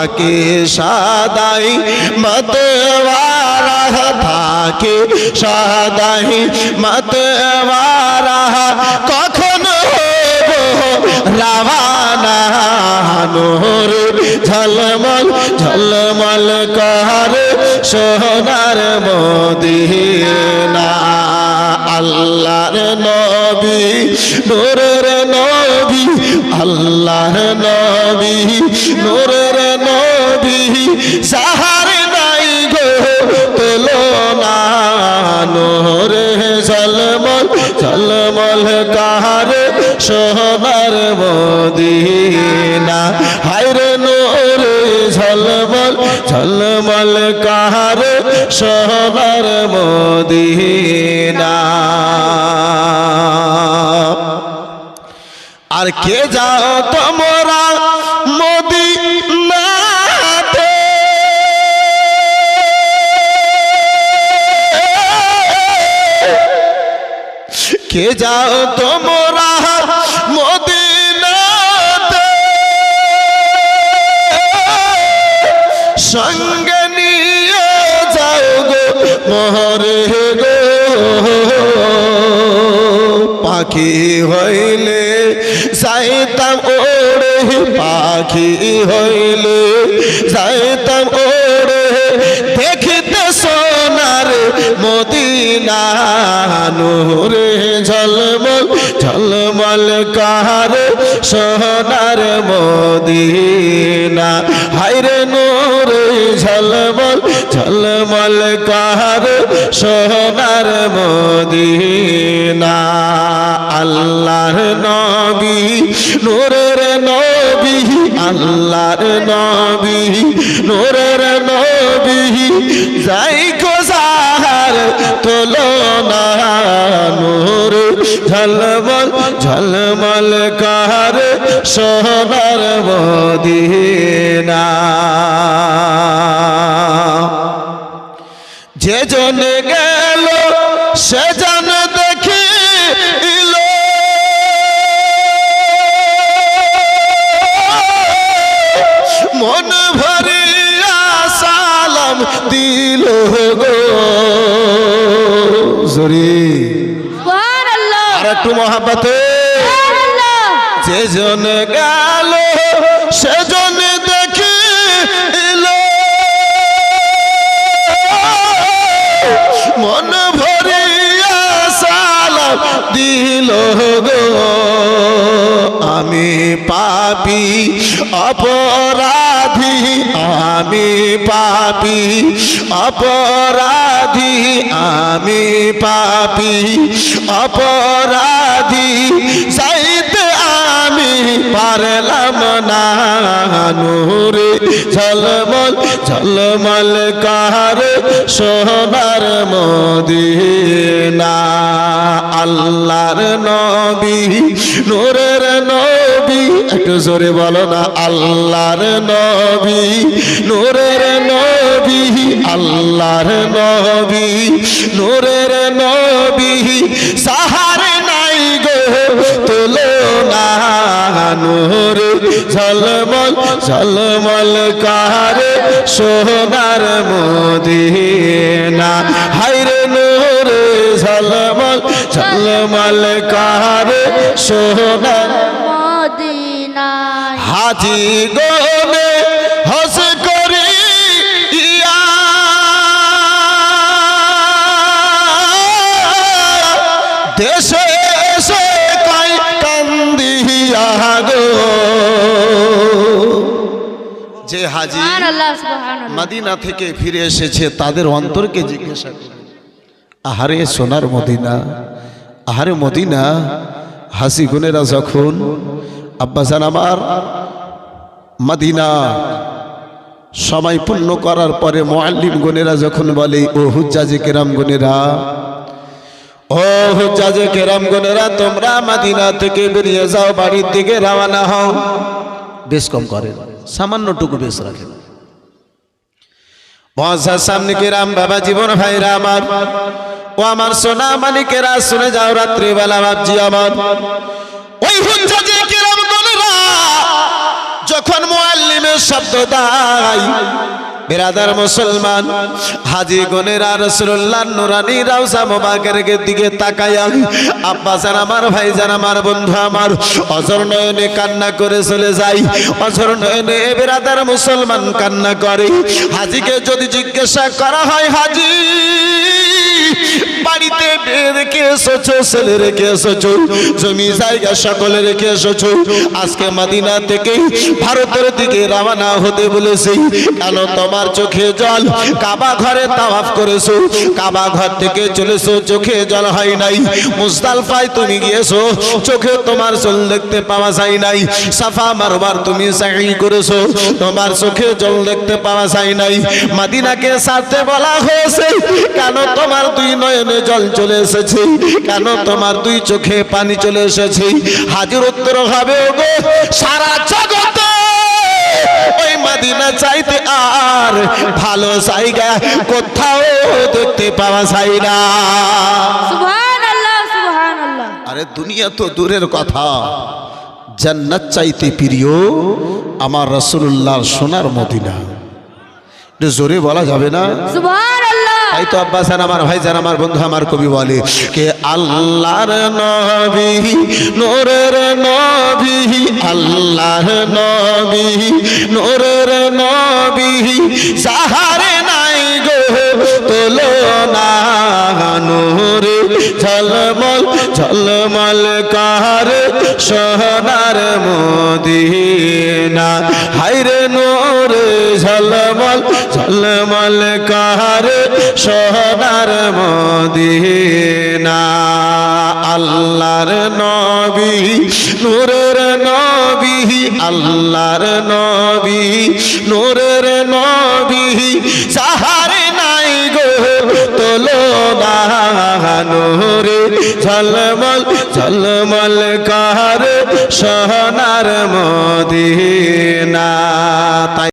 থাকে সাদাই মতওয়ারা থাকে সাদাই মতওয়ারা কখন রাবানা নূর, ঝলমল ঝলমল কর সোনার মদিনা। আল্লাহর নবী, নূরের নবী, আল্লাহর নবী, নূরের ঝলমল কাহার সোহবার মদিনা। হাইরে নোর ঝলমল ঝলমল কাহার সোহবার মদিনা। আর কে যাও তোমরা কে যাও তোমরা মদিনাতে। সঙ্গে নিয়ে যাও গো মোহরে গো। পাখি হইলে যাইতাম ওড়ে পাখি হইলে যাইতাম ওড়ে সোনার মদিনা নূরে ঝলমল ঝলমল কাহার সোনার মদিনা। হাইরে নূরে ঝলমল ঝলমল কাহার সোনার মদিনা। আল্লাহর নবী, নূরের নবী, আল্লাহর নবী, নূরের নবী যাই কোসার তুলনা নূর ঝলমল ঝলমল কার সোনার মদিনা। যে জন গেল সে জরি আর একটু মহাপাতে যেজন গেল সেজন দেখি মন সালাম দিল গো। আমি পাপি অপরাধী। আমি পাপি অপরাধী। আমি পাপি অপরাধী। আমি পারলাম না নূরে ঝলমল ঝলমল কার সোনার মদিনা। আল্লাহর নবী, নূরের নবী, একটু জোরে বলো না, আল্লাহর নবী, নূরের নবী, আল্লাহর নবী, নূরের নবী সাহার নূর ঝলমল ঝলমল কারে সোনার মদিনা। হাইরে নূর ঝলমল ঝলমল কারে সোনার মদিনা হাজি গোনে যে হাজি মদিনা থেকে ফিরে এসেছে তাদের অন্তরকে জিজ্ঞাসা করুন আহারে সোনার মদিনা আহারে মদিনা হাসি গুনেরা যখন আব্বাসান আমার মদিনা সময় পূর্ণ করার পরে মোয়াল্লিম গনেরা যখন বলে ও হুজ্জাজে কেরাম গনেরা ও হুজ্জাজে কেরাম গনেরা তোমরা মদিনা থেকে বেরিয়ে যাও বাড়ির দিকে রওনা হও। বেশ কম করেন, সামান্যটুকু বেশ রাখেন। রাম বাবা, জীবন আমার ও আমার সোনা শুনে ভাবজি আমার। ওই কেরাম যখন মোয়াল্লিমের শব্দ দাই বেরাদার মুসলমান, হাজি গনেরা রসুল্লাহ নুরানি রাউসা মোবাকের দিকে তাকায়া আব্বাসান আমার, ভাই ভাইজান আমার, বন্ধু আমার, অজর নয়নে কান্না করে চলে যাই, অজর নয়নে বেরাদার মুসলমান কান্না করে। হাজিকে যদি জিজ্ঞাসা করা হয়, হাজি বাড়িতে রেখে এসেছ ছেলে রেখে এসেছ জমি জায়গা সকলে রেখে এসেছ আজকে মাদিনা থেকে ভারতের দিকে রওনা হতে বলেছি। কেন তোমার চোখে জল? কাবা ঘরে তাওয়াফ করেছ। কাবা ঘর থেকে চলেছো, চোখে জল হয় নাই। মুজদালফায় তুমি গিয়েছো, চোখে তোমার জল দেখতে পাওয়া যায় নাই। সাফা মারবার তুমি সাইল করেছ, তোমার চোখে জল দেখতে পাওয়া যায় নাই। মাদিনাকে সাথে বলা হয়েছে, কেন তোমার দুই নয়নে জল চলে এসেছে। কেন তোমার দুই চোখে পানি চলে এসেছে? হাজির উত্তর হবে গো সারা জগতে ওই মাদিনা চাইতে আর ভালো জায়গা কোথাও দেখতে পাওয়া যায় না। আরে দুনিয়া তো দূরের কথা। জান্নাত চাইতে প্রিয় আমার রসুল্লাহর সোনার মদিনা। জোরে বলা যাবে না? তাই তো আব্বাসান আমার ভাইজান আমার বন্ধু, আমার কবি বলে কে আল্লাহর নবী, নোরের নবী, আল্লাহর নবী, নোরের নবী সাহারে নাই গো তোলো না নূরে, ঝলমল ঝলমল কার সোনার মদিনা। ঝলমল কার সোনার মদিনা। আল্লাহর নবী, নূরের নবী, আল্লাহর নবী, নূরের নবী। সাহারে নাই গো তোলো নূরে ঝলমল ঝলমল কার সোনার মদিনা।